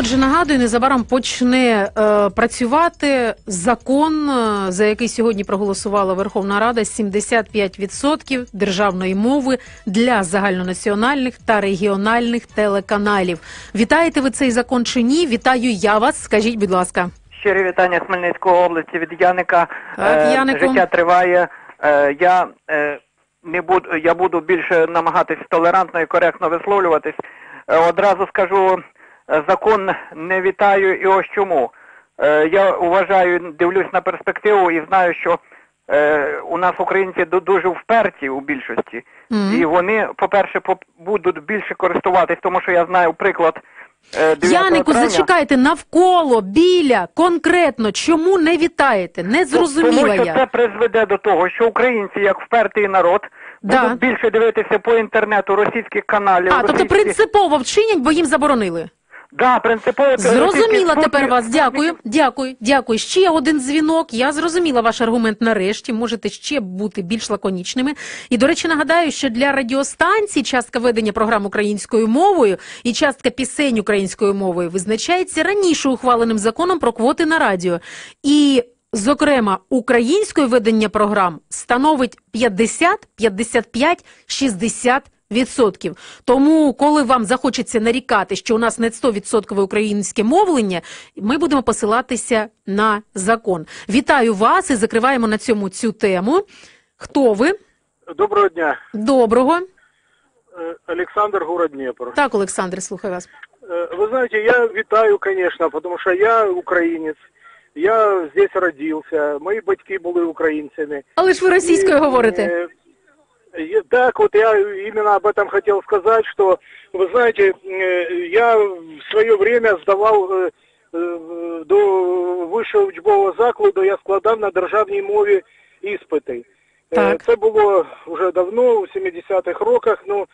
Отже, нагадую, незабаром почне е, працювати закон, е, за який сьогодні проголосувала Верховна Рада 75% державної мови для загальнонаціональних та регіональних телеканалів. Вітаєте ви цей закон чи ні? Вітаю я вас. Скажіть, будь ласка. Щирі вітання з Хмельницької області від Яника. Так, Е, Янику. Життя триває. Е, Я е, не буду, я буду більше намагатись толерантно і коректно висловлюватись. Одразу скажу, закон не вітаю і ось чому. Е, Я вважаю, дивлюсь на перспективу і знаю, що е, у нас українці ду- дуже вперті у більшості. Мгм. І вони, по-перше, поп- будуть більше користуватись, тому що я знаю приклад. е, 9 Янику, травня. зачекайте навколо, біля, конкретно. Чому не вітаєте? Не зрозуміла Тому що я. це призведе до того, що українці, як впертий народ, Да. будуть більше дивитися по інтернету російських каналів. А, тобто російських- принципово вчинять, бо їм заборонили. Да, принципово. Зрозуміла тепер вас. Дякую, дякую, дякую. Ще один дзвінок. Я зрозуміла ваш аргумент нарешті. Можете ще бути більш лаконічними. І, до речі, нагадаю, що для радіостанцій частка ведення програм українською мовою і частка пісень українською мовою визначається раніше ухваленим законом про квоти на радіо. І Зокрема, українською ведення програм становить 50, 55, 60 відсотків. Тому, коли вам захочеться нарікати, що у нас не 100% українське мовлення, ми будемо посилатися на закон. Вітаю вас і закриваємо на цьому цю тему. Хто ви? Доброго дня, Доброго. Э, Александр, город Днепр. Так, Олександр, слухаю вас. Э, Вы знаете, я витаю, конечно, потому что я украинец, я здесь родился, мої батьки були українцями. Але ж ви російською И, говорите. э, е- Так, вот я именно об этом хотел сказать, что, вы знаете, э, я в свое время сдавал э, э, до вищого учбового закладу, я складав на державній мові іспити. Е, Так. Це було вже давно, у 70-х роках, ну,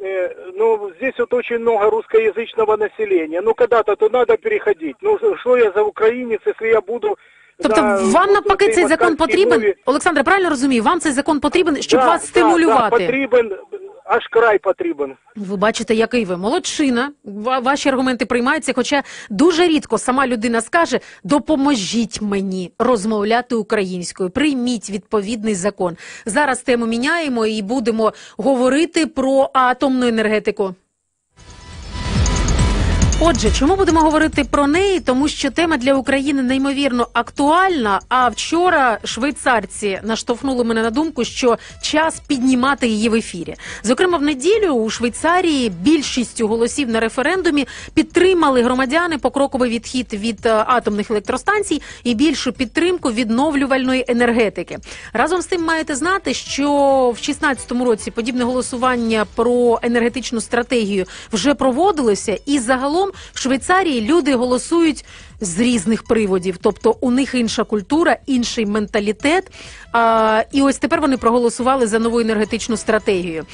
э, ну, здесь вот очень много русскоязычного населения. Ну, когда-то то надо переходить. Ну, что я за украинец, если я буду... Тобто на вам навпаки цій цей закон потрібен, мові- Олександр, правильно розумію, вам цей закон потрібен, щоб Да, вас стимулювати. Да, потрібен, аж край потрібен. Ви бачите, який ви молодчина. Ва- Ваші аргументи приймаються. Хоча дуже рідко сама людина скаже: допоможіть мені розмовляти українською, прийміть відповідний закон. Зараз тему міняємо і будемо говорити про атомну енергетику. Отже, чому будемо говорити про неї? Тому що тема для України неймовірно актуальна. А вчора швейцарці наштовхнули мене на думку, що час піднімати її в ефірі. Зокрема, в неділю у Швейцарії більшістю голосів на референдумі підтримали громадяни покроковий відхід від е, атомних електростанцій і більшу підтримку відновлювальної енергетики. Разом з тим маєте знати, що в 2016 році подібне голосування про енергетичну стратегію вже проводилося, і загалом в Швейцарії люди голосують з різних приводів, тобто у них інша культура, інший менталітет. А, і ось тепер вони проголосували за нову енергетичну стратегію.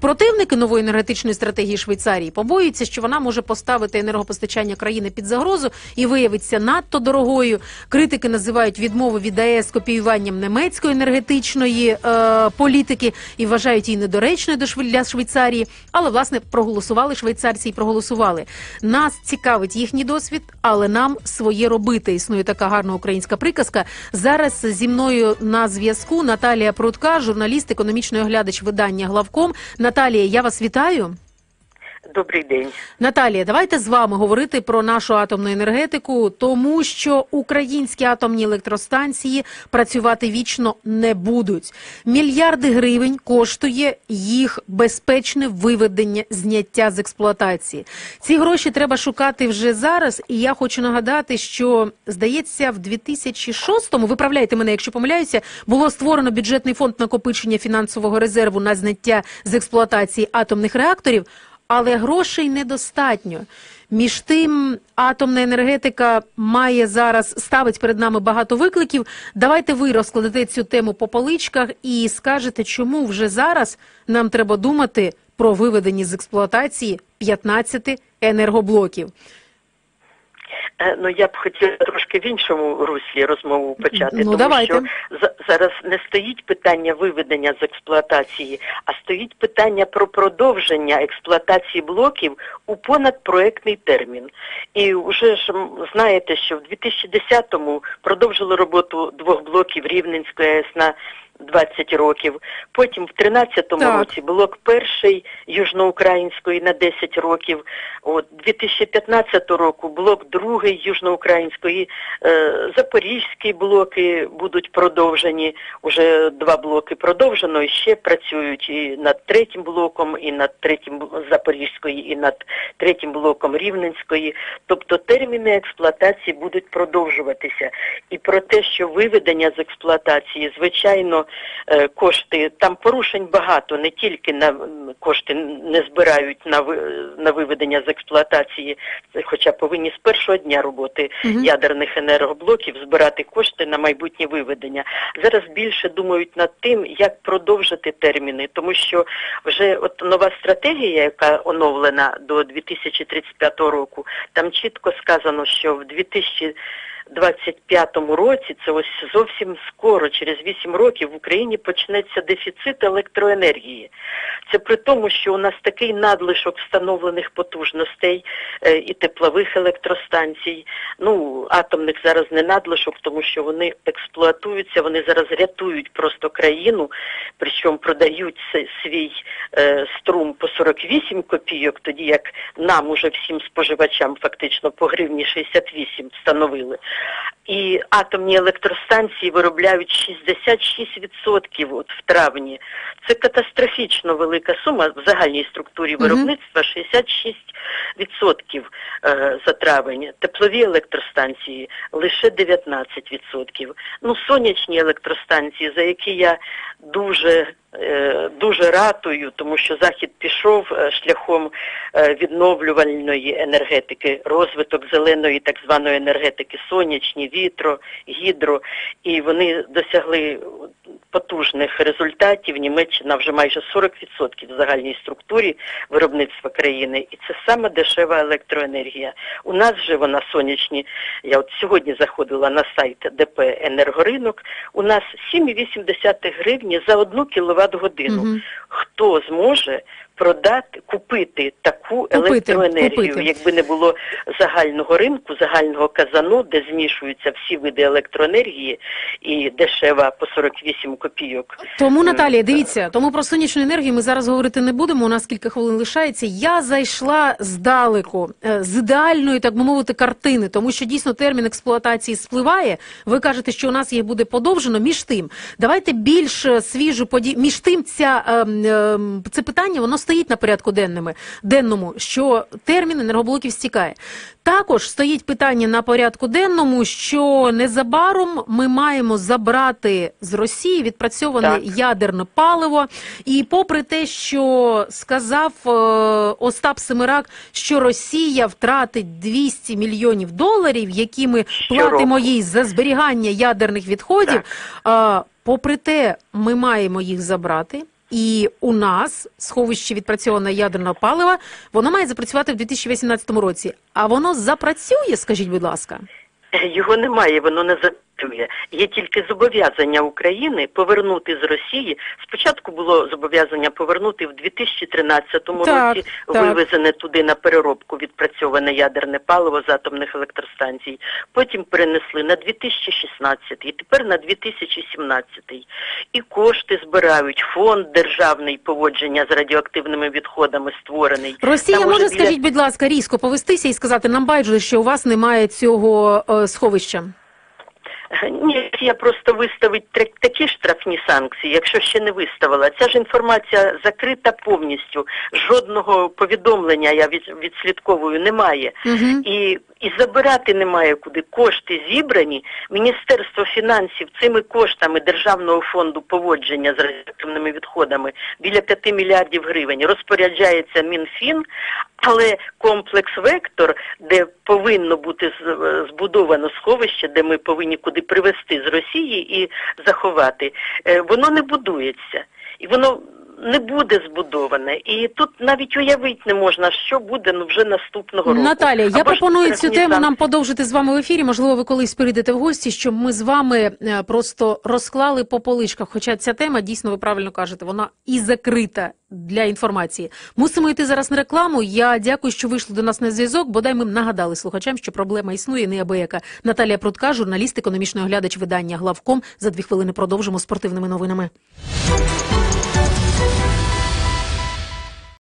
Противники нової енергетичної стратегії Швейцарії побоюються, що вона може поставити енергопостачання країни під загрозу і виявиться надто дорогою. Критики називають відмову від АЕС копіюванням немецької енергетичної е, політики і вважають її недоречною до для Швейцарії. Але власне проголосували швейцарці і проголосували. Нас цікавить їхній досвід, але нам своє робити. Існує така гарна українська приказка. Зараз зі мною на зв'язку Наталія Прудка, журналіст, економічний оглядач видання главком. Наталія, я вас вітаю. Добрий день. Наталія, давайте з вами говорити про нашу атомну енергетику, тому що українські атомні електростанції працювати вічно не будуть. Мільярди гривень коштує їх безпечне виведення зняття з експлуатації. Ці гроші треба шукати вже зараз. І я хочу нагадати, що здається, в 2006-му, виправляйте мене, якщо помиляюся, було створено бюджетний фонд накопичення фінансового резерву на зняття з експлуатації атомних реакторів але грошей недостатньо. Між тим, атомна енергетика має зараз ставить перед нами багато викликів. Давайте ви розкладете цю тему по поличках і скажете, чому вже зараз нам треба думати про виведені з експлуатації 15 енергоблоків. Е, Ну я б хотіла трошки в іншому руслі розмову почати, Ну, тому давайте. що за- зараз не стоїть питання виведення з експлуатації, а стоїть питання про продовження експлуатації блоків у понадпроектний термін. І вже ж знаєте, що в 2010-му продовжили роботу двох блоків Рівненської АЕС на 20 років. Потім в 13-му Так. році блок перший Южноукраїнської на 10 років. От 2015 року блок другий Южноукраїнської, е, Запорізькі блоки будуть продовжені. Уже два блоки продовжено і ще працюють і над третім блоком, і над третім Запорізької, і над третім блоком Рівненської. Тобто терміни експлуатації будуть продовжуватися. І про те, що виведення з експлуатації, звичайно, кошти там порушень багато, не тільки на кошти не збирають на на виведення з експлуатації, хоча повинні з першого дня роботи Мгм. ядерних енергоблоків збирати кошти на майбутнє виведення. Зараз більше думають над тим, як продовжити терміни, тому що вже от нова стратегія, яка оновлена до 2035 року, там чітко сказано, що в 2000 25 році, це ось зовсім скоро, через 8 років в Україні почнеться дефіцит електроенергії. Це при тому, що у нас такий надлишок встановлених потужностей е, і теплових електростанцій. Ну, атомних зараз не надлишок, тому що вони експлуатуються, вони зараз рятують просто країну, причому продають свій е, струм по 48 копійок, тоді як нам уже всім споживачам фактично по гривні 68 встановили. І атомні електростанції виробляють 66% от в травні. Це катастрофічно велика сума в загальній структурі виробництва 66% е, за травень. Теплові електростанції лише 19%. Ну, сонячні електростанції, за які я дуже дуже ратую, тому що захід пішов е, шляхом е, відновлювальної енергетики, розвиток зеленої так званої енергетики, сонячні, вітро, гідро, і вони досягли потужних результатів. Німеччина вже майже 40% в загальній структурі виробництва країни, і це саме дешева електроенергія. У нас же вона сонячні. Я от сьогодні заходила на сайт ДП Енергоринок. У нас 7,8 гривні за одну кіловат годину. Мгм. Хто зможе продати, купити таку електроенергію, купити. якби не було загального ринку, загального казану, де змішуються всі види електроенергії і дешева по 48 копійок. Тому, Наталія, дивіться, тому про сонячну енергію ми зараз говорити не будемо. У нас кілька хвилин лишається. Я зайшла здалеку е, з ідеальної, так би мовити, картини, тому що дійсно термін експлуатації спливає. Ви кажете, що у нас їх буде подовжено. Між тим, давайте більш е, свіжу поді... Між тим, ця ем, ем, це питання воно стоїть на порядку денному, денному, що термін енергоблоків стікає. Також стоїть питання на порядку денному, що незабаром ми маємо забрати з Росії відпрацьоване Так. ядерне паливо. І попри те, що сказав е, Остап Семирак, що Росія втратить 200 мільйонів доларів, які ми Щороку. платимо їй за зберігання ядерних відходів. е, попри те, ми маємо їх забрати. І у нас сховище відпрацьоване ядерного палива, воно має запрацювати в 2018 році. А воно запрацює, скажіть, будь ласка. Його немає, воно не запрацює. Є тільки зобов'язання України повернути з Росії. Спочатку було зобов'язання повернути в 2013 Так, році, так. вивезене туди на переробку відпрацьоване ядерне паливо з атомних електростанцій. Потім перенесли на 2016 і тепер на 2017. І кошти збирають. Фонд державний поводження з радіоактивними відходами створений. Росія Там може, біля- скажіть, будь ласка, різко повестися і сказати нам байдуже, що у вас немає цього е, сховища. Ні, я просто виставить такі штрафні санкції, якщо ще не виставила. Ця ж інформація закрита повністю. Жодного повідомлення я від, відслідковую немає. Угу. І, і забирати немає куди. Кошти зібрані. Міністерство фінансів цими коштами Державного фонду поводження з радіоактивними відходами біля 5 мільярдів гривень розпоряджається Мінфін, але комплекс Вектор, де повинно бути збудовано сховище, де ми повинні куди привезти з Росії і заховати, е, воно не будується. І воно не буде збудоване. І тут навіть уявити не можна, що буде ну вже наступного року. Наталія, я Або ж пропоную цю тему нам подовжити з вами в ефірі. Можливо, ви колись прийдете в гості, щоб ми з вами е, просто розклали по поличках. Хоча ця тема дійсно ви правильно кажете, вона і закрита для інформації. Мусимо йти зараз на рекламу. Я дякую, що вийшли до нас на зв'язок. Бодай ми нагадали слухачам, що проблема існує неабияка. Наталія Прудка, журналіст, економічний оглядач видання главком. За дві хвилини продовжимо спортивними новинами.